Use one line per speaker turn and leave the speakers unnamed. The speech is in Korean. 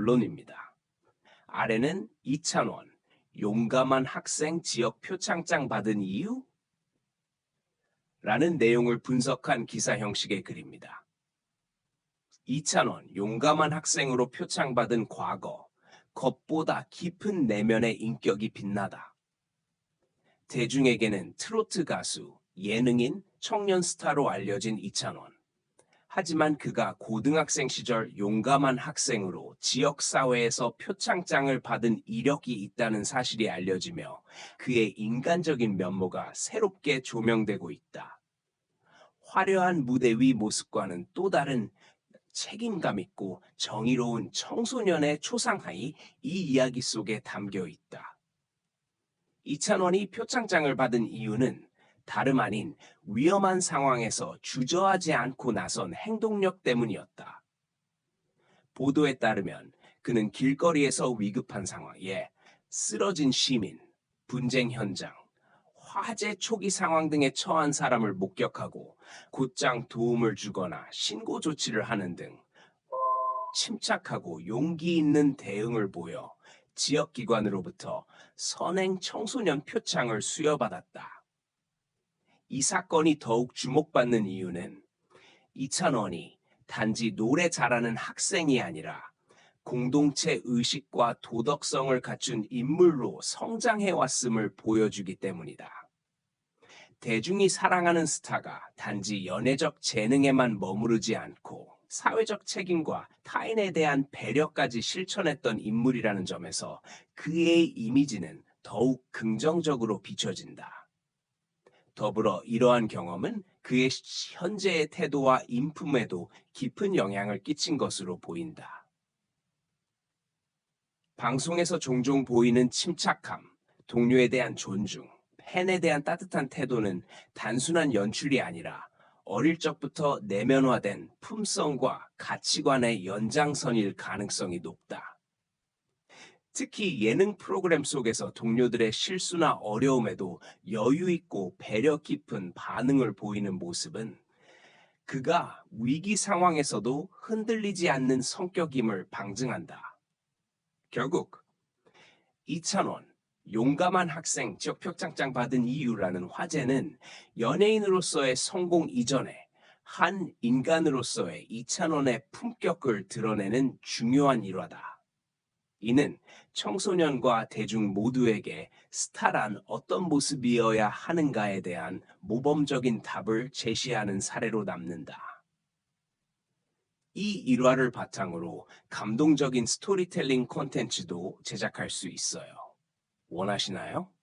본론입니다. 아래는 이찬원, 용감한 학생 지역 표창장 받은 이유? 라는 내용을 분석한 기사 형식의 글입니다. 이찬원, 용감한 학생으로 표창받은 과거, 겉보다 깊은 내면의 인격이 빛나다. 대중에게는 트로트 가수, 예능인, 청년 스타로 알려진 이찬원. 하지만 그가 고등학생 시절 용감한 학생으로 지역사회에서 표창장을 받은 이력이 있다는 사실이 알려지며 그의 인간적인 면모가 새롭게 조명되고 있다. 화려한 무대 위 모습과는 또 다른 책임감 있고 정의로운 청소년의 초상하이 이 이야기 속에 담겨 있다. 이찬원이 표창장을 받은 이유는 다름 아닌 위험한 상황에서 주저하지 않고 나선 행동력 때문이었다. 보도에 따르면 그는 길거리에서 위급한 상황에 쓰러진 시민, 분쟁 현장, 화재 초기 상황 등에 처한 사람을 목격하고 곧장 도움을 주거나 신고 조치를 하는 등 침착하고 용기 있는 대응을 보여 지역기관으로부터 선행 청소년 표창을 수여받았다. 이 사건이 더욱 주목받는 이유는 이찬원이 단지 노래 잘하는 학생이 아니라 공동체 의식과 도덕성을 갖춘 인물로 성장해 왔음을 보여주기 때문이다. 대중이 사랑하는 스타가 단지 연애적 재능에만 머무르지 않고 사회적 책임과 타인에 대한 배려까지 실천했던 인물이라는 점에서 그의 이미지는 더욱 긍정적으로 비춰진다. 더불어 이러한 경험은 그의 현재의 태도와 인품에도 깊은 영향을 끼친 것으로 보인다. 방송에서 종종 보이는 침착함, 동료에 대한 존중, 팬에 대한 따뜻한 태도는 단순한 연출이 아니라 어릴 적부터 내면화된 품성과 가치관의 연장선일 가능성이 높다. 특히 예능 프로그램 속에서 동료들의 실수나 어려움에도 여유 있고 배려 깊은 반응을 보이는 모습은 그가 위기 상황에서도 흔들리지 않는 성격임을 방증한다. 결국 이찬원 용감한 학생 지역표창장 받은 이유라는 화제는 연예인으로서의 성공 이전에 한 인간으로서의 이찬원의 품격을 드러내는 중요한 일화다. 이는 청소년과 대중 모두에게 스타란 어떤 모습이어야 하는가에 대한 모범적인 답을 제시하는 사례로 남는다. 이 일화를 바탕으로 감동적인 스토리텔링 콘텐츠도 제작할 수 있어요. 원하시나요?